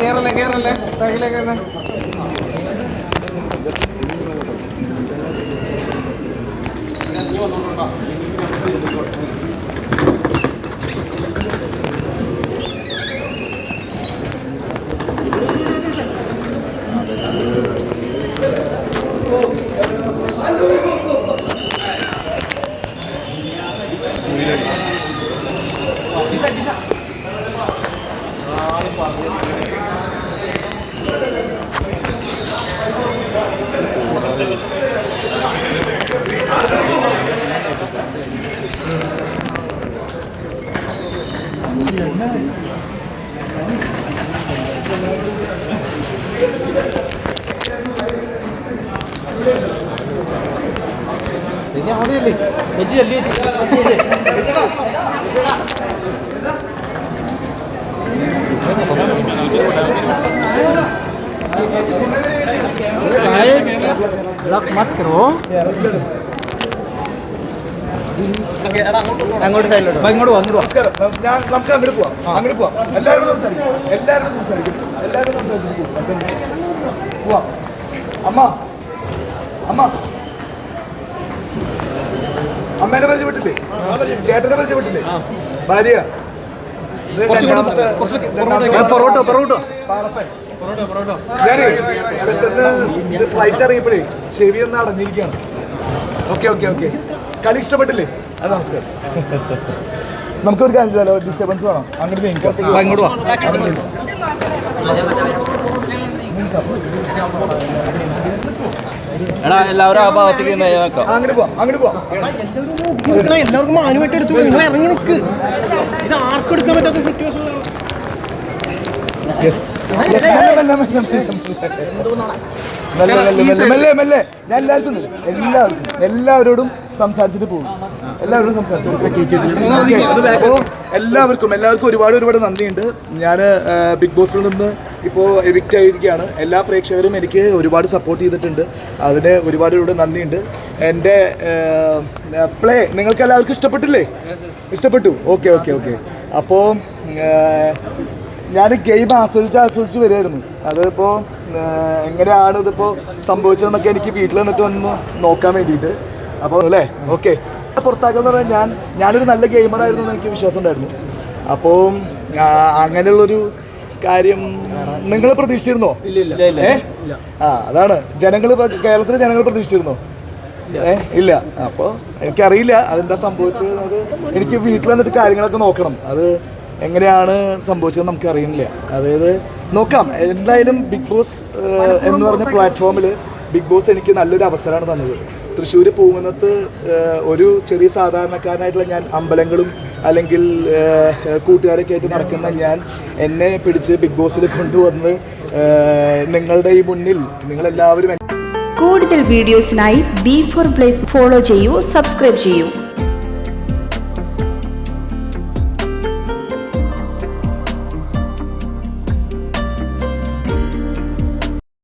കേറല്ലേ കേറല്ലേ ബാക്കിലേ കേറല്ലേ Ini jauh ni, ni jauh ni. Black മാത്രോ അങ്ങോട്ട് സൈഡിലോട്ട് ഇങ്ങോട്ട് വന്നു നമസ്കാരം. ഞാൻ നമുക്ക് അങ്ങോട്ട് പോവാം. അങ്ങനെ പോവാം. എല്ലാവരും സംസാരിക്കും. എല്ലാവരും സംസാരിക്കും. എല്ലാവരും സംസാരിച്ചിരിക്കും. പോവാം. അമ്മ. അമ്മ. അമ്മേനെ പരിചയപ്പെട്ടില്ലേ? ചേട്ടനെ പരിചയപ്പെട്ടില്ലേ? ഭാര്യ. പൊറോട്ടോ പൊറോട്ടോ പാറപ്പൻ. ഞാനേ പെട്ടെന്ന് ഇത് ഫ്ലൈറ്റ് ഇറങ്ങിയപ്പോഴേ ചെവി ഒന്ന് അടഞ്ഞിരിക്കുകയാണ്. ഓക്കെ ഓക്കെ ഓക്കെ കളി ഇഷ്ടപ്പെട്ടില്ലേ? അത് നമസ്കാരം. നമുക്കൊരു കാര്യം ചെയ്താലോ ഡിസ്റ്റർബൻസ് വേണം? അങ്ങോട്ട് നീക്കാം ഇങ്ങോട്ട് വാ. അങ്ങോട്ട് എടാ എല്ലാവരും ആ ഭാഗത്തേക്ക് അങ്ങോട്ട് പോവാം അങ്ങോട്ട് പോവാം. എല്ലാവർക്കും മാനുമായിട്ട് എടുത്തു നിങ്ങൾ ഇറങ്ങി നിൽക്ക് ഇത് ആർക്കും എടുക്കാൻ പറ്റാത്ത സിറ്റുവേഷൻ യെസ് എല്ലാവർക്കും എല്ലാവർക്കും എല്ലാവരോടും സംസാരിച്ചിട്ട് പോകും. എല്ലാവരോടും അപ്പോൾ എല്ലാവർക്കും എല്ലാവർക്കും ഒരുപാട് ഒരുപാട് നന്ദിയുണ്ട്. ഞാൻ ബിഗ് ബോസിൽ നിന്ന് ഇപ്പോൾ എവിക്റ്റ് ആയിരിക്കുകയാണ്. എല്ലാ പ്രേക്ഷകരും എനിക്ക് ഒരുപാട് സപ്പോർട്ട് ചെയ്തിട്ടുണ്ട്. അതിന് ഒരുപാട് ഒരുപാട് നന്ദിയുണ്ട്. എന്റെ പ്ലേ നിങ്ങൾക്ക് എല്ലാവർക്കും ഇഷ്ടപ്പെട്ടില്ലേ? ഇഷ്ടപ്പെട്ടു. Okay okay okay. അപ്പോൾ ഞാൻ ഗെയിം ആസ്വദിച്ച് ആസ്വദിച്ച് വരുമായിരുന്നു അതിപ്പോൾ എങ്ങനെയാണ് ഇതിപ്പോൾ സംഭവിച്ചതെന്നൊക്കെ എനിക്ക് വീട്ടിൽ നിന്നിട്ട് ഒന്ന് നോക്കാൻ വേണ്ടിയിട്ട്. അപ്പോൾ അല്ലേ? ഓക്കെ. പുറത്താക്കുന്ന പറഞ്ഞാൽ ഞാൻ ഞാനൊരു നല്ല ഗെയിമറായിരുന്നു എന്ന് എനിക്ക് വിശ്വാസം ഉണ്ടായിരുന്നു. അപ്പോൾ അങ്ങനെയുള്ളൊരു കാര്യം നിങ്ങൾ പ്രതീക്ഷിച്ചിരുന്നോ? ആ അതാണ്. ജനങ്ങൾ കേരളത്തിലെ ജനങ്ങൾ പ്രതീക്ഷിച്ചിരുന്നോ? ഏ ഇല്ല. അപ്പോൾ എനിക്കറിയില്ല അതെന്താ സംഭവിച്ചത് എനിക്ക് വീട്ടിൽ വന്നിട്ട് കാര്യങ്ങളൊക്കെ നോക്കണം. അത് എങ്ങനെയാണ് സംഭവിച്ചത് നമുക്ക് അറിയുന്നില്ല. അതായത് നോക്കാം എന്തായാലും ബിഗ് ബോസ് എന്ന് പറഞ്ഞ പ്ലാറ്റ്ഫോമിൽ ബിഗ് ബോസ് എനിക്ക് നല്ലൊരു അവസരമാണ് തന്നത്. തൃശ്ശൂർ പോകുന്നത് ഒരു ചെറിയ സാധാരണക്കാരനായിട്ടുള്ള ഞാൻ അമ്പലങ്ങളും അല്ലെങ്കിൽ കൂട്ടുകാരൊക്കെ ആയിട്ട് നടക്കുന്ന ഞാൻ എന്നെ പിടിച്ച് ബിഗ് ബോസിൽ കൊണ്ടുവന്ന് നിങ്ങളുടെ ഈ മുന്നിൽ നിങ്ങളെല്ലാവരും കൂടുതൽ വീഡിയോസിനായി ബി ഫോർ പ്ലേസ് ഫോളോ ചെയ്യൂ സബ്സ്ക്രൈബ് ചെയ്യൂ.